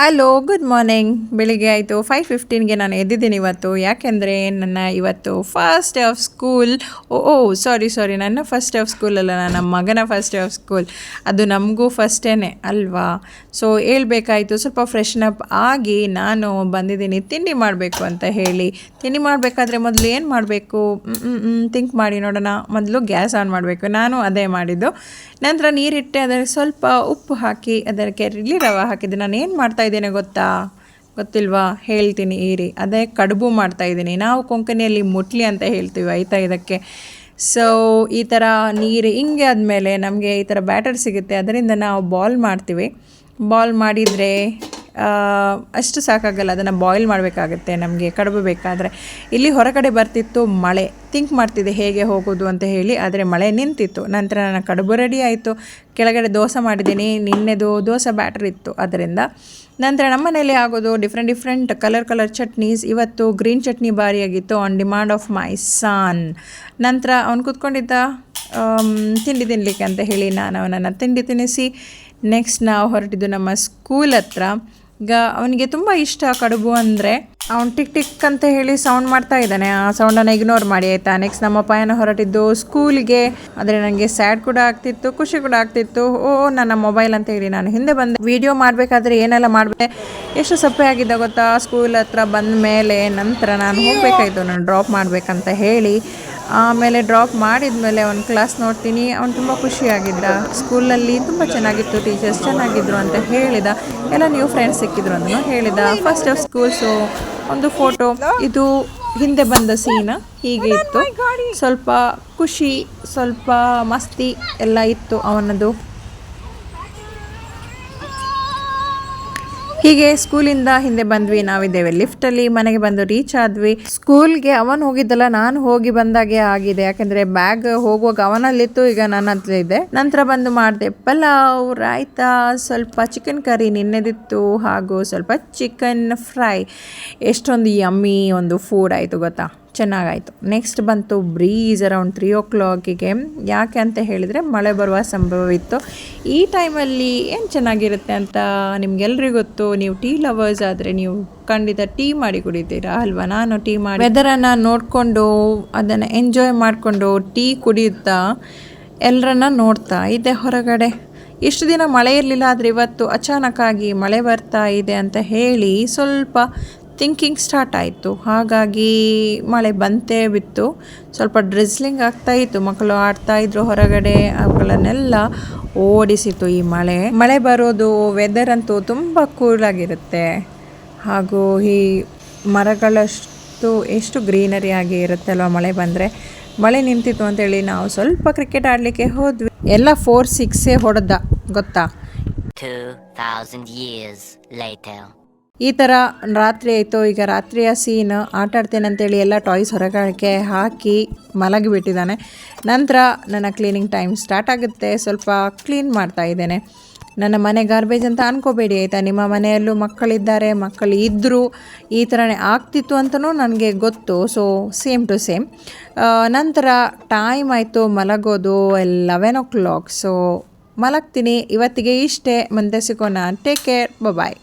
Hello good morning ಬೆಳಿಗ್ಗೆ ಆಯಿತು. Five ಫಿಫ್ಟೀನ್ಗೆ ನಾನು ಎದ್ದಿದ್ದೀನಿ ಇವತ್ತು. ಯಾಕೆಂದರೆ ನನ್ನ ಇವತ್ತು first day of school oh oh sorry sorry ನನ್ನ ಫಸ್ಟ್ ಡೇ ಆಫ್ ಸ್ಕೂಲ್ ಅಲ್ಲ, ನನ್ನ ಮಗನ ಫಸ್ಟ್ ಡೇ ಆಫ್ ಸ್ಕೂಲ್ ಅದು ನಮಗೂ ಫಸ್ಟೇನೆ ಅಲ್ವಾ? ಸೊ ಹೇಳಬೇಕಾಯಿತು. ಸ್ವಲ್ಪ ಫ್ರೆಶ್ನ್ ಅಪ್ ಆಗಿ ನಾನು ಬಂದಿದ್ದೀನಿ. ತಿಂಡಿ ಮಾಡಬೇಕು ಅಂತ ಹೇಳಿ. ತಿಂಡಿ ಮಾಡಬೇಕಾದ್ರೆ ಮೊದಲು ಏನು ಮಾಡಬೇಕು? ಥಿಂಕ್ ಮಾಡಿ ನೋಡೋಣ. ಮೊದಲು ಗ್ಯಾಸ್ ಆನ್ ಮಾಡಬೇಕು. ನಾನು ಅದೇ ಮಾಡಿದ್ದು. ನಂತರ ನೀರಿಟ್ಟೆ, ಅದಕ್ಕೆ ಸ್ವಲ್ಪ ಉಪ್ಪು ಹಾಕಿ, ಅದಕ್ಕೆ ರವೆ ಹಾಕಿದ್ದೆ. ನಾನು ಏನು ಮಾಡ್ತಾ ಇದ್ದೇನೆ ಗೊತ್ತಾ? ಗೊತ್ತಿಲ್ವಾ? ಹೇಳ್ತೀನಿ ಈರಿ ಅದೇ ಕಡುಬು ಮಾಡ್ತಾ ಇದ್ದೀನಿ. ನಾವು ಕೊಂಕಣಿಯಲ್ಲಿ ಮುಟ್ಲಿ ಅಂತ ಹೇಳ್ತೀವಿ, ಆಯ್ತಾ ಇದಕ್ಕೆ? ಸೊ ಈ ಥರ ನೀರು ಹಿಂಗೆ ಆದಮೇಲೆ ನಮಗೆ ಈ ಥರ ಬ್ಯಾಟರ್ ಸಿಗುತ್ತೆ. ಅದರಿಂದ ನಾವು ಬಾಲ್ ಮಾಡ್ತೀವಿ. ಬಾಲ್ ಮಾಡಿದರೆ ಅಷ್ಟು ಸಾಕಾಗಲ್ಲ. ಅದನ್ನು ಬಾಯ್ಲ್ ಮಾಡಬೇಕಾಗತ್ತೆ ನಮಗೆ, ಕಡುಬು ಬೇಕಾದರೆ. ಇಲ್ಲಿ ಹೊರಗಡೆ ಬರ್ತಿತ್ತು ಮಳೆ. ಥಿಂಕ್ ಮಾಡ್ತಿದ್ದೆ ಹೇಗೆ ಹೋಗೋದು ಅಂತ ಹೇಳಿ, ಆದರೆ ಮಳೆ ನಿಂತಿತ್ತು. ನಂತರ ನನ್ನ ಕಡುಬು ರೆಡಿ ಆಯಿತು. ಕೆಳಗಡೆ ದೋಸೆ ಮಾಡಿದ್ದೀನಿ. ನಿನ್ನೆದು ದೋಸೆ ಬ್ಯಾಟರ್ ಇತ್ತು. ಅದರಿಂದ ನಂತರ ನಮ್ಮ ಮನೇಲಿ ಆಗೋದು. Different different colour colour chutneys. ಇವತ್ತು green chutney ಭಾರಿಯಾಗಿತ್ತು. On demand of my son ನಂತರ ಅವ್ನು ಕೂತ್ಕೊಂಡಿದ್ದ ತಿಂಡಿ ತಿನ್ನಲಿಕ್ಕೆ ಅಂತ ಹೇಳಿ ನಾನು ಅವನನ್ನು ತಿಂಡಿ ತಿನ್ನಿಸಿ ನೆಕ್ಸ್ಟ್ ನಾವು ಹೊರಟಿದ್ದು ನಮ್ಮ ಸ್ಕೂಲ್ ಹತ್ರ. ಈಗ ಅವನಿಗೆ ತುಂಬ ಇಷ್ಟ ಕಡುಬು ಅಂದರೆ ಅವ್ನು ಟಿಕ್ ಟಿಕ್ ಅಂತ ಹೇಳಿ ಸೌಂಡ್ ಮಾಡ್ತಾ ಇದ್ದಾನೆ. ಆ ಸೌಂಡನ್ನು ಇಗ್ನೋರ್ ಮಾಡಿ, ಆಯಿತಾ? ನೆಕ್ಸ್ಟ್ ನಮ್ಮ ಪಯಣ ಹೊರಟಿದ್ದು ಸ್ಕೂಲಿಗೆ ಆದರೆ ನನಗೆ ಸ್ಯಾಡ್ ಕೂಡ ಆಗ್ತಿತ್ತು, ಖುಷಿ ಕೂಡ ಆಗ್ತಿತ್ತು. ಓ ನನ್ನ ಮೊಬೈಲ್ ಅಂತ ಹೇಳಿ ನಾನು ಹಿಂದೆ ಬಂದೆ. ವಿಡಿಯೋ ಮಾಡಬೇಕಾದ್ರೆ ಏನೆಲ್ಲ ಮಾಡಿದೆ ಎಷ್ಟು ಸಪ್ಪೆ ಆಗಿದ್ದ ಗೊತ್ತಾ? ಸ್ಕೂಲ್ ಹತ್ರ ಬಂದ ಮೇಲೆ ನಂತರ ನಾನು ಹೋಗಬೇಕಾಯಿತು, ನಾನು ಡ್ರಾಪ್ ಮಾಡಬೇಕಂತ ಹೇಳಿ. ಆಮೇಲೆ ಡ್ರಾಪ್ ಮಾಡಿದ ಮೇಲೆ ಅವ್ನ ಕ್ಲಾಸ್ ನೋಡ್ತೀನಿ. ಅವ್ನು ತುಂಬ ಖುಷಿಯಾಗಿದ್ದ. ಸ್ಕೂಲಲ್ಲಿ ತುಂಬ ಚೆನ್ನಾಗಿತ್ತು, ಟೀಚರ್ಸ್ ಚೆನ್ನಾಗಿದ್ರು ಅಂತ ಹೇಳಿದ. ಎಲ್ಲ ನ್ಯೂ ಫ್ರೆಂಡ್ಸ್ ಸಿಕ್ಕಿದ್ರು ಅಂತ ಹೇಳಿದ. ಫಸ್ಟ್ ಆಫ್ ಸ್ಕೂಲ್ಸು ಒಂದು ಫೋಟೋ ಇದು ಹಿಂದೆ ಬಂದ ಸೀನ ಹೀಗೆ ಇತ್ತು. ಸ್ವಲ್ಪ ಖುಷಿ, ಸ್ವಲ್ಪ ಮಸ್ತಿ ಎಲ್ಲ ಇತ್ತು ಅವನದು ಹೀಗೆ ಸ್ಕೂಲಿಂದ ಹಿಂದೆ ಬಂದ್ವಿ. ನಾವಿದ್ದೇವೆ. ಲಿಫ್ಟಲ್ಲಿ ಮನೆಗೆ ಬಂದು ರೀಚ್ ಆದ್ವಿ. ಸ್ಕೂಲ್ಗೆ ಅವನು ಹೋಗಿದ್ದಲ್ಲ, ನಾನು ಹೋಗಿ ಬಂದಾಗೆ ಆಗಿದೆ. ಯಾಕಂದ್ರೆ ಬ್ಯಾಗ್ ಹೋಗುವಾಗ ಅವನಲ್ಲಿತ್ತು, ಈಗ ನನ್ನ ಹತ್ರ ಇದೆ. ನಂತರ ಬಂದು ಮಾಡಿದೆ, ಪಲಾವ್, ರಾಯ್ತಾ, ಸ್ವಲ್ಪ ಚಿಕನ್ ಕರಿ ನಿನ್ನೆದಿತ್ತು, ಹಾಗೂ ಸ್ವಲ್ಪ ಚಿಕನ್ ಫ್ರೈ ಎಷ್ಟೊಂದು ಯಮ್ಮಿ ಒಂದು ಫುಡ್ ಆಯಿತು, ಗೊತ್ತಾ? ಚೆನ್ನಾಗಾಯಿತು. ನೆಕ್ಸ್ಟ್ ಬಂತು ಬ್ರೀಸ್ ಅರೌಂಡ್ ತ್ರೀ ಓ ಕ್ಲಾಕಿಗೆ ಯಾಕೆ ಅಂತ ಹೇಳಿದರೆ ಮಳೆ ಬರುವ ಸಂಭವವಿತ್ತು ಈ ಟೈಮಲ್ಲಿ ಏನು ಚೆನ್ನಾಗಿರುತ್ತೆ ಅಂತ ನಿಮ್ಗೆಲ್ರಿಗೂ ಗೊತ್ತು. ನೀವು ಟೀ ಲವರ್ಸ್ ಆದರೆ ನೀವು ಖಂಡಿತ ಟೀ ಮಾಡಿ ಕುಡಿತೀರಾ ಅಲ್ವಾ? ನಾನು ಟೀ ಮಾಡಿ ವೆದರನ್ನು ನೋಡಿಕೊಂಡು, ಅದನ್ನು ಎಂಜಾಯ್ ಮಾಡಿಕೊಂಡು ಟೀ ಕುಡಿಯುತ್ತಾ ಎಲ್ಲರನ್ನ ನೋಡ್ತಾ ಇದ್ದೆ ಹೊರಗಡೆ. ಇಷ್ಟು ದಿನ ಮಳೆ ಇರಲಿಲ್ಲ, ಆದರೆ ಇವತ್ತು ಅಚಾನಕ್ಕಾಗಿ ಮಳೆ ಬರ್ತಾ ಇದೆ ಅಂತ ಹೇಳಿ ಸ್ವಲ್ಪ ಥಿಂಕಿಂಗ್ ಸ್ಟಾರ್ಟ್ ಆಯಿತು. ಹಾಗಾಗಿ ಮಳೆ ಬಂತೇ ಬಿತ್ತು. ಸ್ವಲ್ಪ ಡ್ರಿಸ್ಲಿಂಗ್ ಆಗ್ತಾ ಇತ್ತು. ಮಕ್ಕಳು ಆಡ್ತಾ ಇದ್ರು ಹೊರಗಡೆ. ಅವುಗಳನ್ನೆಲ್ಲ ಓಡಿಸಿತು ಈ ಮಳೆ. ಮಳೆ ಬರೋದು ವೆದರ್ ಅಂತೂ ತುಂಬ ಕೂಲಾಗಿರುತ್ತೆ ಹಾಗೂ ಈ ಮರಗಳಷ್ಟು ಎಷ್ಟು ಗ್ರೀನರಿ ಆಗಿ ಅಲ್ವಾ ಮಳೆ ಬಂದರೆ? ಮಳೆ ನಿಂತಿತ್ತು ಅಂತೇಳಿ ನಾವು ಸ್ವಲ್ಪ ಕ್ರಿಕೆಟ್ ಆಡಲಿಕ್ಕೆ ಹೋದ್ವಿ. ಎಲ್ಲ ಫೋರ್ ಸಿಕ್ಸೇ ಹೊಡೆದ. ಗೊತ್ತಾ? 2,000 years later. ಈ ಥರ ರಾತ್ರಿ ಆಯಿತು, ಈಗ ರಾತ್ರಿಯ ಸೀನ್ ಆಟ ಆಡ್ತೇನೆ ಅಂತೇಳಿ ಎಲ್ಲ ಟಾಯ್ಸ್ ಹೊರಗಡೆ ಹಾಕಿ ಮಲಗಿಬಿಟ್ಟಿದ್ದಾನೆ. ನಂತರ ನನ್ನ ಕ್ಲೀನಿಂಗ್ ಟೈಮ್ ಸ್ಟಾರ್ಟ್ ಆಗುತ್ತೆ, ಸ್ವಲ್ಪ ಕ್ಲೀನ್ ಮಾಡ್ತಾ ಇದ್ದೇನೆ. ನನ್ನ ಮನೆ ಗಾರ್ಬೇಜ್ ಅಂತ ಅನ್ಕೋಬೇಡಿ, ಆಯಿತಾ? ನಿಮ್ಮ ಮನೆಯಲ್ಲೂ ಮಕ್ಕಳಿದ್ದಾರೆ, ಮಕ್ಕಳು ಇದ್ದರೂ ಈ ಥರನೇ ಆಗ್ತಿತ್ತು ಅಂತಲೂ ನನಗೆ ಗೊತ್ತು ಸೊ ಸೇಮ್ ಟು ಸೇಮ್ ನಂತರ ಟೈಮ್ ಆಯಿತು ಮಲಗೋದು ಲೆವೆನ್ ಓ ಕ್ಲಾಕ್ ಸೊ ಮಲಗ್ತೀನಿ, ಇವತ್ತಿಗೆ ಇಷ್ಟೇ, ಮುಂದೆ ಸಿಗೋಣ. Take care bye